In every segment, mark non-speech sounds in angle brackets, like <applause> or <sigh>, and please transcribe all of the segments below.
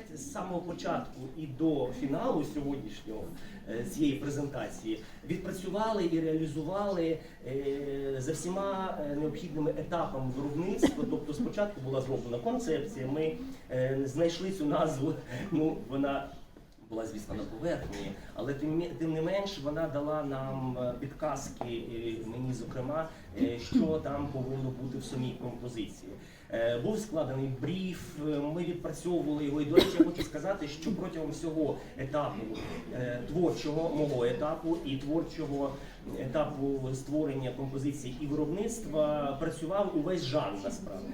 проект з самого початку і до фіналу сьогоднішнього е, цієї презентації відпрацювали і реалізували е, за всіма е, необхідними етапами виробництва. Тобто, спочатку була зроблена концепція. Ми знайшли цю назву. <laughs> Ну вона була, звісно, на поверхні, але тим, не менш вона дала нам підказки, мені зокрема, що там повинно бути в самій композиції. Е, Був складений бріф, е, ми відпрацьовували його. І до речі, я хочу сказати, що протягом всього етапу е, творчого мого етапу і творчого етапу створення композиції і виробництва працював увесь жанр насправді.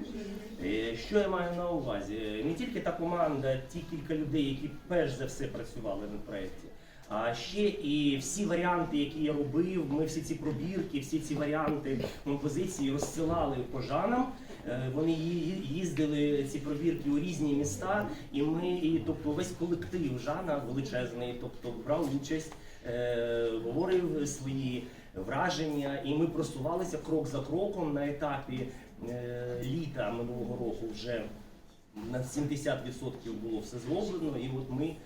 Що я маю на увазі? Не тільки та команда, ті кілька людей, які перш за все працювали над проєкті, а ще і всі варіанти, які я робив, ми всі ці пробірки, всі ці варіанти композиції розсилали по жанам. Е, Вони їздили ці пробірки у різні міста, і ми, і, тобто весь колектив Жана величезний, тобто брав участь, е, говорив свої враження, і ми просувалися крок за кроком на етапі е, літа минулого року вже на 70% було все зроблено, і от ми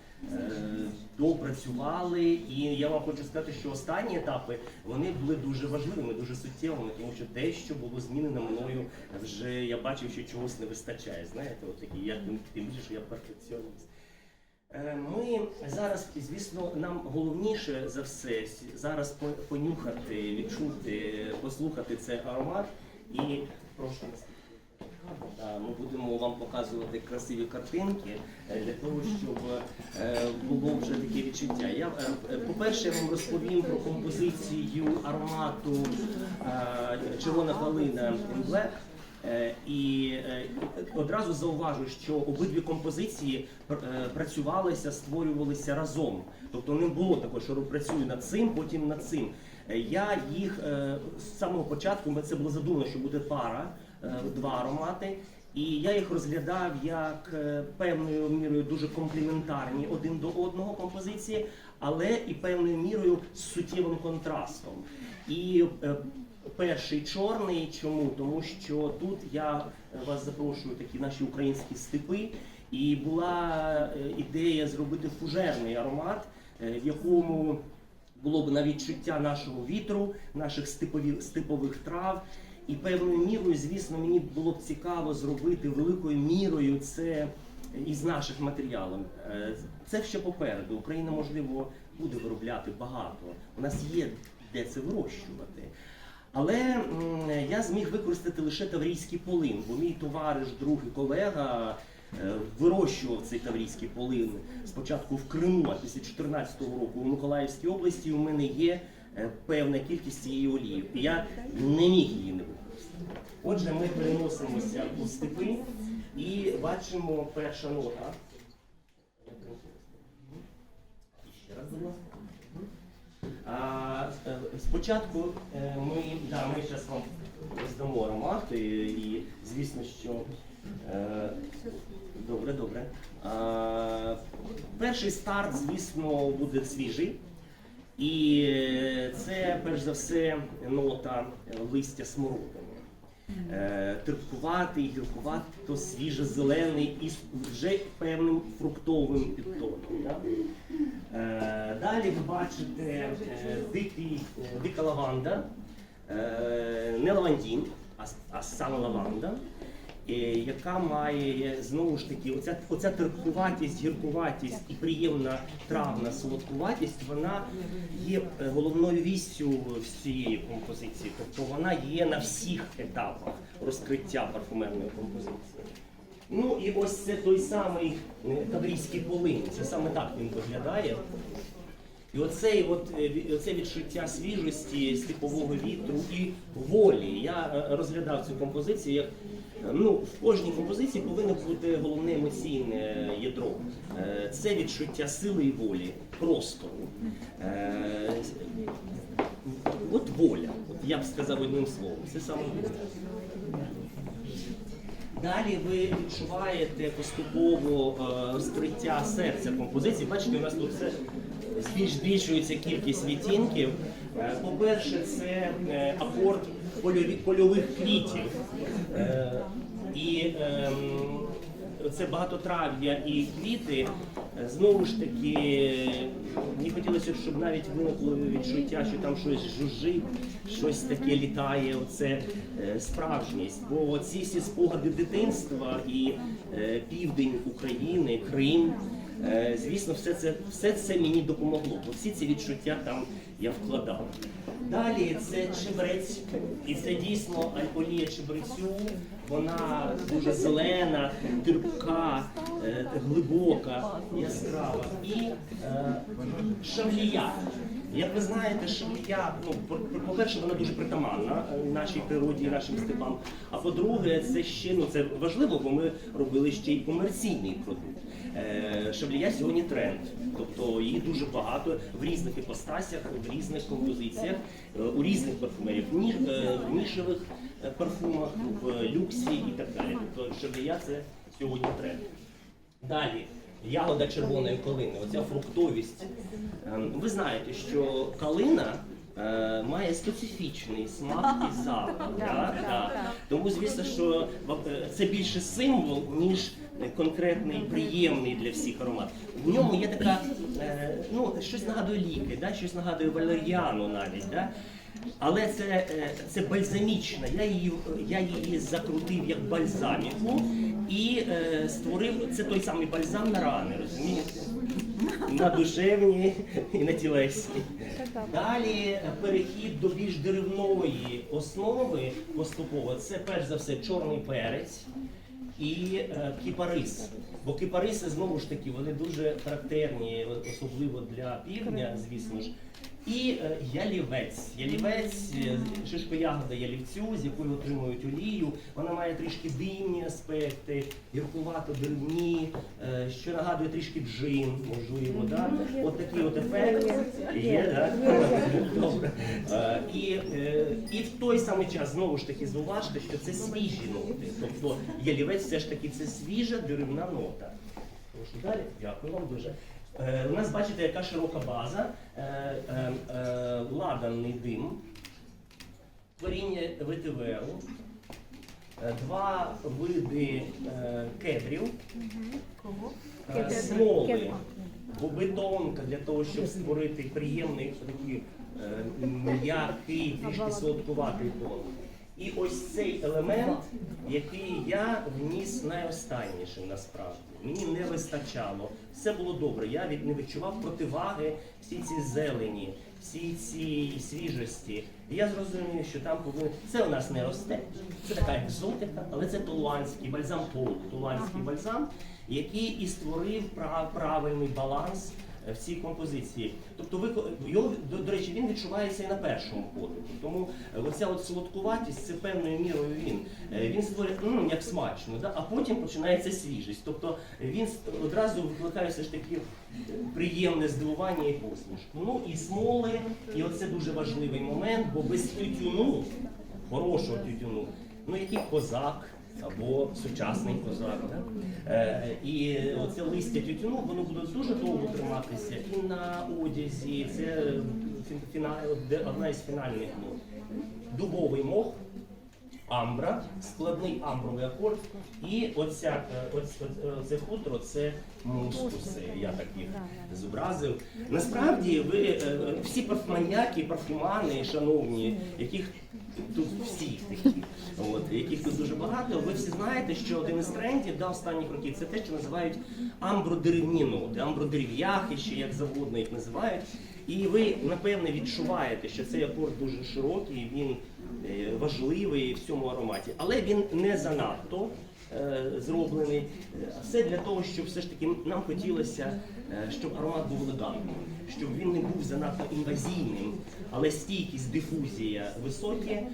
допрацювали. І я вам хочу сказати, що останні етапи вони були дуже важливими, дуже суттєвими, тому що дещо було змінено мною. Вже я бачив, що чогось не вистачає. Знаєте, от такі я тим, більше, що я перфекціоніст. Е, Ми зараз, звісно, нам головніше за все зараз понюхати, відчути, послухати цей аромат. І прошу. Да, Ми будемо вам показувати красиві картинки е, для того, щоб е, було вже таке відчуття. Я, е, е, по-перше, я вам розповім про композицію аромату е, червона калина in Black. Е, І е, одразу зауважу, що обидві композиції е, працювалися, створювалися разом. Тобто не було такого, що працюю над цим, потім над цим. Е, Я їх е, з самого початку це було задумано, що буде пара, е, два аромати. І я їх розглядав як е, певною мірою дуже комплементарні один до одного композиції, але і певною мірою з суттєвим контрастом. І е, перший чорний, чому? Тому що тут я е, вас запрошую такі наші українські степи, і була е, ідея зробити фужерний аромат, е, в якому було б на відчуття нашого вітру, наших степових трав. І певною мірою, звісно, мені було б цікаво зробити великою мірою це із наших матеріалів. Е, Це ще попереду. Україна, можливо, буде виробляти багато. У нас є де це вирощувати. Але я зміг використати лише таврійський полин, бо мій товариш, друг і колега е, вирощував цей таврійський полин спочатку в Криму, а після 2014 року у Миколаївській області у мене є е, певна кількість цієї олії. Я не міг її не використати. Отже, ми переносимося у степи і бачимо перша нота. А, е, спочатку е, ми, да, ми зараз вам роздамо аромат, і, звісно, що е, добре, добре. Перший старт, звісно, буде свіжий. І це перш за все нота листя смородини. Е, гіркуватий, то свіже-зелений із вже певним фруктовим підтоном. Да? Е, Далі ви бачите е, дикий, е, дика лаванда, не лавандін, а, а саме лаванда, яка має знову ж таки оця, оця терпкуватість, гіркуватість і приємна травна солодкуватість, вона є е, головною вістю всієї композиції. Тобто вона є на всіх етапах розкриття парфумерної композиції. Ну і ось це той самий е, таврійський полин. Це саме так він виглядає. І оцей, от, е, оце відчуття свіжості, степового вітру і волі. Я е, розглядав цю композицію як е, ну, в кожній композиції повинно бути головне емоційне ядро. Це відчуття сили і волі, простору. От воля, от я б сказав одним словом. Це саме головне. Далі ви відчуваєте поступово розкриття серця композиції. Бачите, у нас тут все збільшується кількість відтінків. Е, По-перше, це е, польові- польових квітів. Е, І ем, це багатотрав'я і квіти, знову ж таки, мені хотілося, щоб навіть виникло відчуття, що там щось жужжить, щось таке літає. Оце справжність. Бо ці всі спогади дитинства і південь України, Крим. Е, Звісно, все це, все це мені допомогло, бо всі ці відчуття там я вкладав. Далі це чебрець, і це дійсно альполія чебрецю. Вона дуже зелена, терпка, е, глибока, яскрава. І е, шавлія. Як ви знаєте, шавлія, ну, по- по-перше, вона дуже притаманна е, нашій природі, нашим степам. А по-друге, це ще ну це важливо, бо ми робили ще й комерційний продукт. Е, Шаблія сьогодні тренд, тобто її дуже багато в різних іпостасях, в різних композиціях, е, у різних парфумерів, в ні- в нішевих парфумах, в люксі і так далі. Тобто шаблія це сьогодні тренд. Далі. Ягода червоної калини, оця фруктовість. Ем, Ви знаєте, що калина е, має специфічний смак і запах. <laughs> да? Да. Тому, звісно, що е, це більше символ, ніж конкретний приємний для всіх аромат. В ньому є така, е, ну, щось нагадує ліки, да? щось нагадує валер'яну навіть. Да? Але це, це бальзамічна. Я її, я її закрутив як бальзаміку і е, створив це той самий бальзам на рани, розумієте? На душевні і на тілесні. Далі перехід до більш деревної основи поступово. Це перш за все чорний перець і е, кіпарис. Бо кипариси знову ж таки вони дуже характерні, особливо для півдня, звісно ж. І е, ялівець. Ялівець, е, шишкоягода ялівцю, з якої отримують олію. Вона має трішки димні аспекти, гіркувато деревні, е, що нагадує трішки джин, можливо. Да? От такий от ефект є, да? Добре. І, і в той самий час знову ж таки зауважте, що це свіжі ноти. Тобто ялівець все ж таки це свіжа деревна нота. Далі. Дякую вам дуже. Е, у нас бачите, яка широка база, е, е, е, ладанний дим, коріння ветиверу, е, два види е, кедрів, е, смоли, бобитонка для того, щоб створити приємний такий е, м'який, трішки солодкуватий тон. І ось цей елемент, який я вніс найостаннішим насправді. Мені не вистачало. Все було добре. Я від не відчував противаги всі ці зелені, всі ці свіжості. І я зрозумів, що там повинен. Це у нас не росте. Це така екзотика, але це тулуанський бальзам полу, тулуанський бальзам, який і створив прав- правильний баланс в цій композиції. Тобто ви його, до, до речі, він відчувається і на першому подиху. Тому е, оця от солодкуватість, це певною мірою він. Е, Він створює «М, як смачно, да? а потім починається свіжість. Тобто він одразу викликає все ж таки приємне здивування і посмішку. Ну і смоли, і оце дуже важливий момент, бо без тютюну, хорошого тютюну, ну який козак або сучасний козак. Е, і оце листя тютюну, воно буде дуже довго триматися і на одязі. Це одна із фінальних нот. Дубовий мох. Амбра, складний амбровий акорд, і оця, е, оць, оць- оце хутро це мускуси. Я так їх зобразив. Насправді ви е, всі парфманіяки, парфумани, шановні, яких тут всі такі, от, яких тут дуже багато, ви всі знаєте, що один із трендів да, останніх років це те, що називають амбродеревні амбродерев'яхи, ще як завгодно їх називають. І ви напевне відчуваєте, що цей акорд дуже широкий, він е, важливий в цьому ароматі, але він не занадто е, зроблений. Е, Все для того, щоб все ж таки нам хотілося, щоб аромат був елегантним, щоб він не був занадто інвазійним, але стійкість, дифузія високі, е,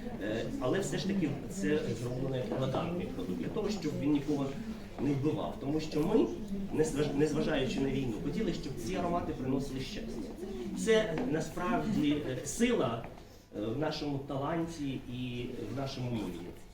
але все ж таки це зроблений елегантний продукт для того, щоб він нікого не вбивав. Тому що ми, незважаючи на війну, хотіли, щоб ці аромати приносили щастя. Це насправді е, сила е, в нашому таланті і в нашому імені.